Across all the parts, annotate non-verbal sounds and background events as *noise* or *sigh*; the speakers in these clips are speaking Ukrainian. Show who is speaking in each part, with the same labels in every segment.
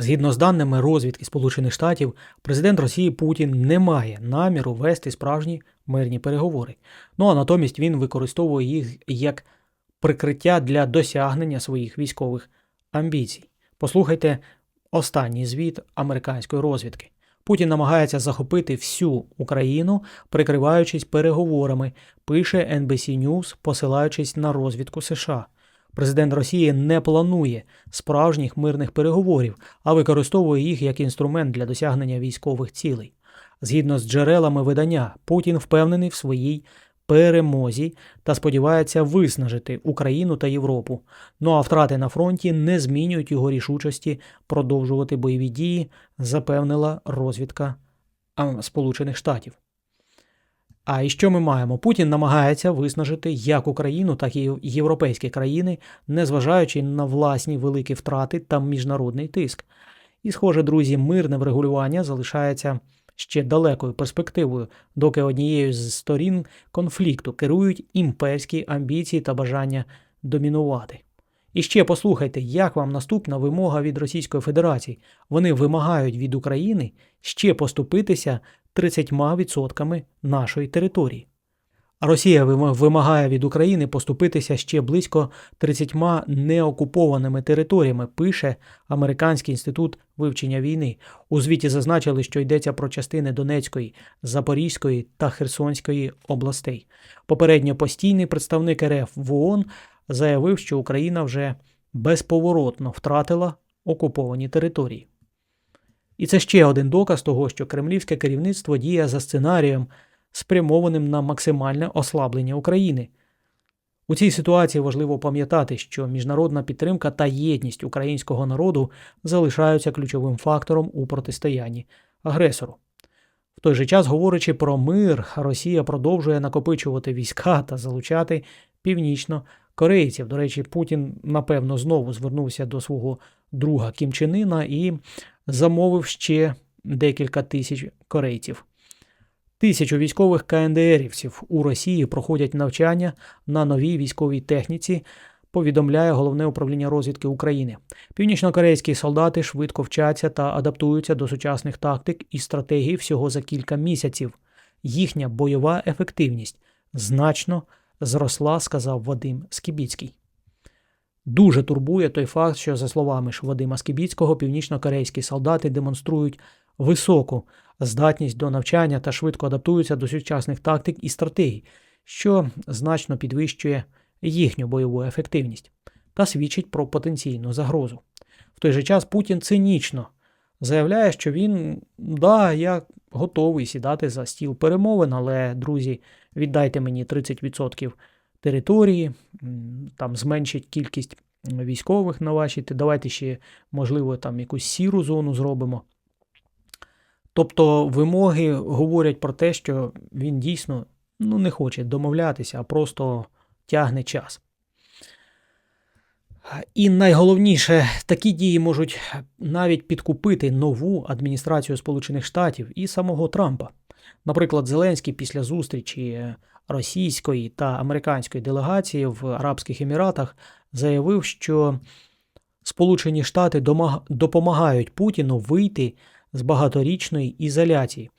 Speaker 1: Згідно з даними розвідки Сполучених Штатів, президент Росії Путін не має наміру вести справжні мирні переговори. Ну а натомість він використовує їх як прикриття для досягнення своїх військових амбіцій. Послухайте останній звіт американської розвідки. Путін намагається захопити всю Україну, прикриваючись переговорами, пише NBC News, посилаючись на розвідку США. Президент Росії не планує справжніх мирних переговорів, а використовує їх як інструмент для досягнення військових цілей. Згідно з джерелами видання, Путін впевнений в своїй перемозі та сподівається виснажити Україну та Європу. Ну а втрати на фронті не змінюють його рішучості продовжувати бойові дії, запевнила розвідка Сполучених Штатів. А і що ми маємо? Путін намагається виснажити як Україну, так і європейські країни, незважаючи на власні великі втрати та міжнародний тиск. І, схоже, друзі, мирне врегулювання залишається ще далекою перспективою, доки однією з сторін конфлікту керують імперські амбіції та бажання домінувати. І ще послухайте, як вам наступна вимога від Російської Федерації. Вони вимагають від України ще поступитися 30% нашої території. Росія вимагає від України поступитися ще близько 30 неокупованими територіями, пише Американський інститут вивчення війни. У звіті зазначили, що йдеться про частини Донецької, Запорізької та Херсонської областей. Попередньо постійний представник РФ в ООН заявив, що Україна вже безповоротно втратила окуповані території. І це ще один доказ того, що кремлівське керівництво діє за сценарієм, спрямованим на максимальне ослаблення України. У цій ситуації важливо пам'ятати, що міжнародна підтримка та єдність українського народу залишаються ключовим фактором у протистоянні агресору. В той же час, говорячи про мир, Росія продовжує накопичувати війська та залучати північно-корейців. До речі, Путін, напевно, знову звернувся до свого друга Кім Чен Іна і замовив ще декілька тисяч корейців. Тисячу військових КНДРівців у Росії проходять навчання на новій військовій техніці, повідомляє головне управління розвідки України. Північнокорейські солдати швидко вчаться та адаптуються до сучасних тактик і стратегій всього за кілька місяців. Їхня бойова ефективність значно зросла, сказав Вадим Скібіцький. Дуже турбує той факт, що, за словами ж Вадима Скібіцького, північнокорейські солдати демонструють високу здатність до навчання та швидко адаптуються до сучасних тактик і стратегій, що значно підвищує їхню бойову ефективність та свідчить про потенційну загрозу. В той же час Путін цинічно заявляє, що він, да, я готовий сідати за стіл перемовин, але, друзі, віддайте мені 30% території, там зменшить кількість військових на вашій, те- давайте ще, можливо, там якусь сіру зону зробимо. Тобто вимоги говорять про те, що він дійсно ну, не хоче домовлятися, а просто тягне час. І найголовніше, такі дії можуть навіть підкупити нову адміністрацію Сполучених Штатів і самого Трампа. Наприклад, Зеленський після зустрічі російської та американської делегації в Арабських Еміратах заявив, що Сполучені Штати допомагають Путіну вийти з багаторічної ізоляції,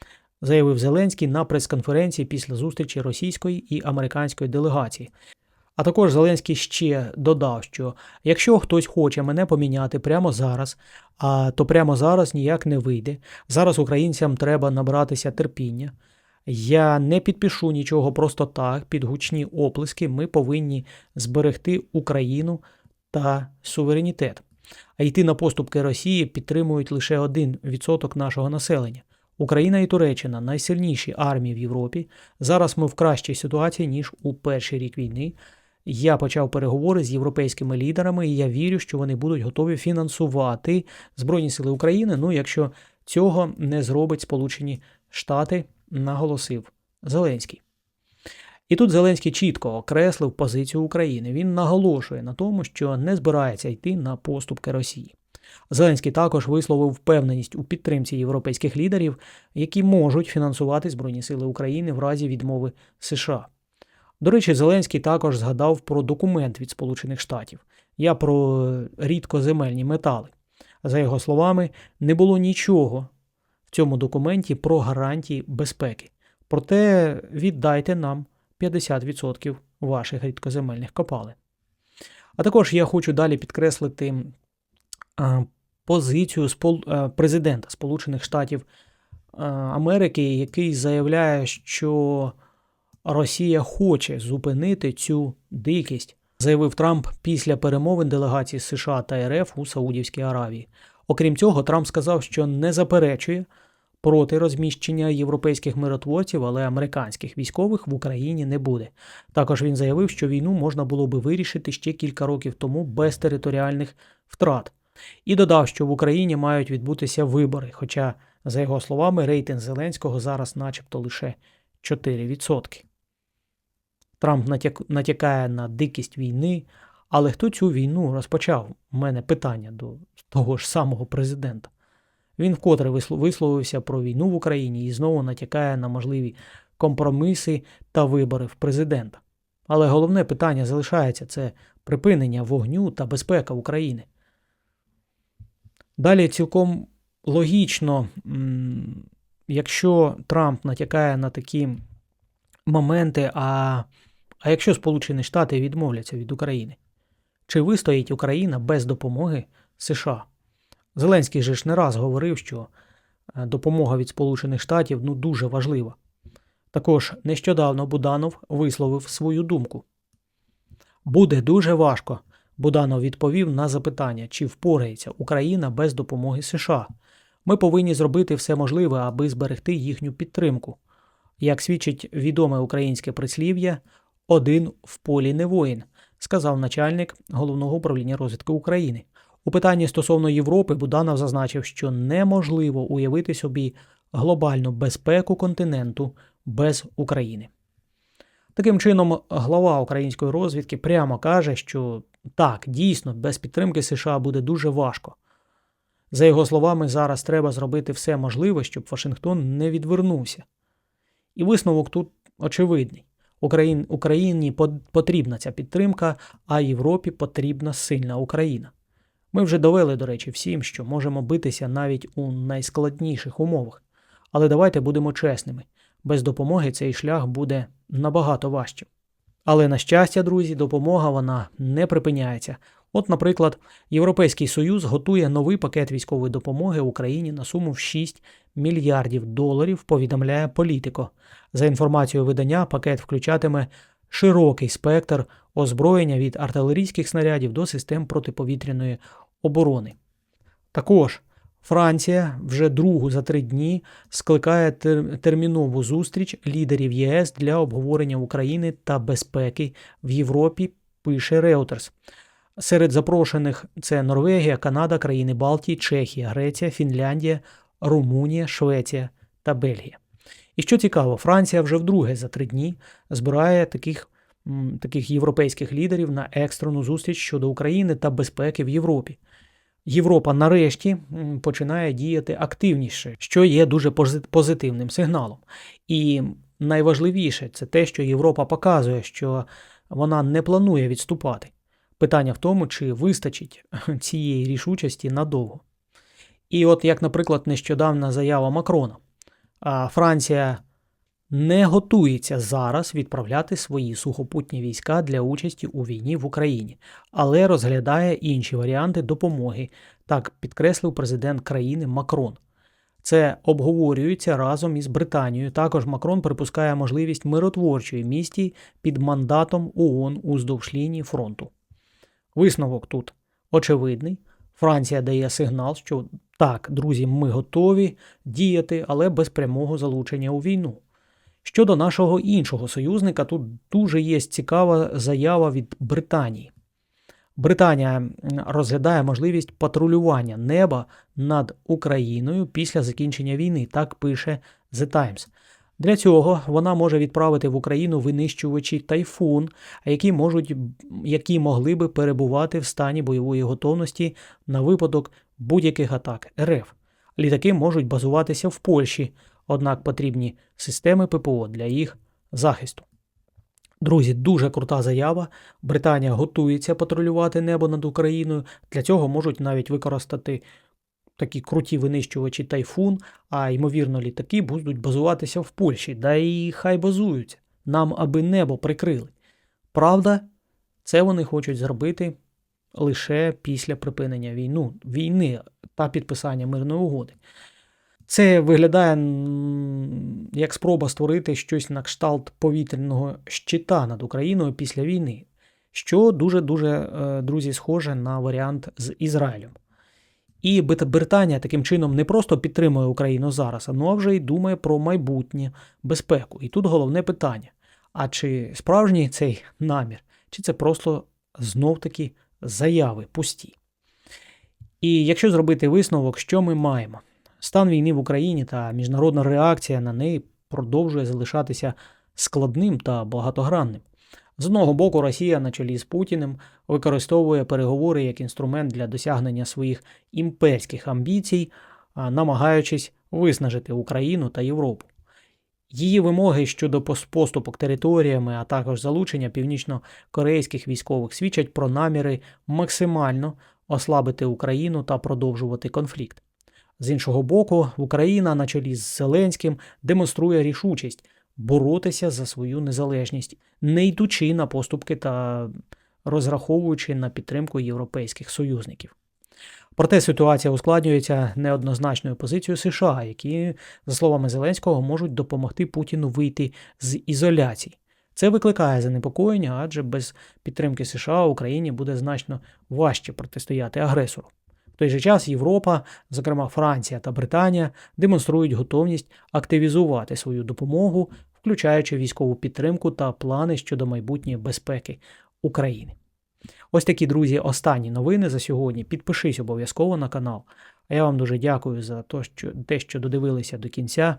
Speaker 1: заявив Зеленський на прес-конференції після зустрічі російської і американської делегації. А також Зеленський ще додав, що якщо хтось хоче мене поміняти прямо зараз, а то прямо зараз ніяк не вийде. Зараз українцям треба набратися терпіння. Я не підпишу нічого просто так, під гучні оплески. Ми повинні зберегти Україну та суверенітет. А йти на поступки Росії підтримують лише 1% нашого населення. Україна і Туреччина найсильніші армії в Європі. Зараз ми в кращій ситуації, ніж у перший рік війни. Я почав переговори з європейськими лідерами, і я вірю, що вони будуть готові фінансувати Збройні Сили України. Ну, якщо цього не зробить Сполучені Штати, наголосив Зеленський. І тут Зеленський чітко окреслив позицію України. Він наголошує на тому, що не збирається йти на поступки Росії. Зеленський також висловив впевненість у підтримці європейських лідерів, які можуть фінансувати Збройні Сили України в разі відмови США. До речі, Зеленський також згадав про документ від Сполучених Штатів. Я про рідкоземельні метали. За його словами, не було нічого в цьому документі про гарантії безпеки. Проте віддайте нам 50% ваших рідкоземельних копалин. А також я хочу далі підкреслити позицію президента Сполучених Штатів Америки, який заявляє, що Росія хоче зупинити цю дикість, заявив Трамп після перемовин делегації США та РФ у Саудівській Аравії. Окрім цього, Трамп сказав, що не заперечує проти розміщення європейських миротворців, але американських військових в Україні не буде. Також він заявив, що війну можна було би вирішити ще кілька років тому без територіальних втрат. І додав, що в Україні мають відбутися вибори, хоча, за його словами, рейтинг Зеленського зараз начебто лише 4%. Трамп натяк- натякає на дикість війни, але хто цю війну розпочав? У мене питання до того ж самого президента. Він вкотре висловився про війну в Україні і знову натякає на можливі компроміси та вибори в президента. Але головне питання залишається це припинення вогню та безпека України. Далі цілком логічно, якщо Трамп натякає на такі моменти, а, а якщо Сполучені Штати відмовляться від України, чи вистоїть Україна без допомоги США? Зеленський же ж не раз говорив, що е, допомога від Сполучених Штатів ну, дуже важлива. Також нещодавно Буданов висловив свою думку. Буде дуже важко. Буданов відповів на запитання, чи впорається Україна без допомоги США. Ми повинні зробити все можливе, аби зберегти їхню підтримку. Як свідчить відоме українське прислів'я, один в полі не воїн, сказав начальник головного управління розвідки України. У питанні стосовно Європи Буданов зазначив, що неможливо уявити собі глобальну безпеку континенту без України. Таким чином, глава української розвідки прямо каже, що так, дійсно, без підтримки США буде дуже важко. За його словами, зараз треба зробити все можливе, щоб Вашингтон не відвернувся. І висновок тут очевидний. Україн, Україні потрібна ця підтримка, а Європі потрібна сильна Україна. Ми вже довели, до речі, всім, що можемо битися навіть у найскладніших умовах. Але давайте будемо чесними: без допомоги цей шлях буде набагато важчим. Але на щастя, друзі, допомога вона не припиняється. От, наприклад, Європейський Союз готує новий пакет військової допомоги Україні на суму в 6 мільярдів доларів, повідомляє Політико. За інформацією видання, пакет включатиме широкий спектр озброєння від артилерійських снарядів до систем протиповітряної оборони. Також Франція вже другу за три дні скликає тер- термінову зустріч лідерів ЄС для обговорення України та безпеки в Європі, пише Reuters. Серед запрошених це Норвегія, Канада, країни Балтії, Чехія, Греція, Фінляндія, Румунія, Швеція та Бельгія. І що цікаво, Франція вже вдруге за три дні збирає таких, таких європейських лідерів на екстрену зустріч щодо України та безпеки в Європі. Європа нарешті починає діяти активніше, що є дуже позитивним сигналом. І найважливіше це те, що Європа показує, що вона не планує відступати. Питання в тому, чи вистачить *laughs* цієї рішучості надовго. І от як, наприклад, нещодавна заява Макрона. Франція не готується зараз відправляти свої сухопутні війська для участі у війні в Україні, але розглядає інші варіанти допомоги, так підкреслив президент країни Макрон. Це обговорюється разом із Британією. Також Макрон припускає можливість миротворчої місії під мандатом ООН уздовж лінії фронту. Висновок тут очевидний. Франція дає сигнал, що так, друзі, ми готові діяти, але без прямого залучення у війну. Щодо нашого іншого союзника, тут дуже є цікава заява від Британії. Британія розглядає можливість патрулювання неба над Україною після закінчення війни, так пише The Times. Для цього вона може відправити в Україну винищувачі тайфун, які можуть які могли би перебувати в стані бойової готовності на випадок будь-яких атак РФ. Літаки можуть базуватися в Польщі, однак потрібні системи ППО для їх захисту. Друзі, дуже крута заява. Британія готується патрулювати небо над Україною. Для цього можуть навіть використати такі круті винищувачі тайфун, а ймовірно, літаки будуть базуватися в Польщі, да і хай базуються. Нам аби небо прикрили. Правда, це вони хочуть зробити лише після припинення війну, війни та підписання мирної угоди. Це виглядає як спроба створити щось на кшталт повітряного щита над Україною після війни, що дуже-дуже, е, друзі, схоже на варіант з Ізраїлем. І Британія таким чином не просто підтримує Україну зараз, а ну а вже й думає про майбутнє безпеку. І тут головне питання: а чи справжній цей намір, чи це просто знов-таки заяви пусті? І якщо зробити висновок, що ми маємо? Стан війни в Україні та міжнародна реакція на неї продовжує залишатися складним та багатогранним. З одного боку, Росія на чолі з Путіним використовує переговори як інструмент для досягнення своїх імперських амбіцій, намагаючись виснажити Україну та Європу. Її вимоги щодо поступок територіями, а також залучення північно-корейських військових свідчать про наміри максимально ослабити Україну та продовжувати конфлікт. З іншого боку, Україна на чолі з Зеленським демонструє рішучість боротися за свою незалежність, не йдучи на поступки та розраховуючи на підтримку європейських союзників. Проте ситуація ускладнюється неоднозначною позицією США, які, за словами Зеленського, можуть допомогти Путіну вийти з ізоляції. Це викликає занепокоєння, адже без підтримки США Україні буде значно важче протистояти агресору. Той же час Європа, зокрема Франція та Британія, демонструють готовність активізувати свою допомогу, включаючи військову підтримку та плани щодо майбутньої безпеки України. Ось такі, друзі, останні новини за сьогодні. Підпишись обов'язково на канал. А я вам дуже дякую за те, що додивилися до кінця.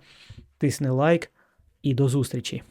Speaker 1: Тисни лайк і до зустрічі!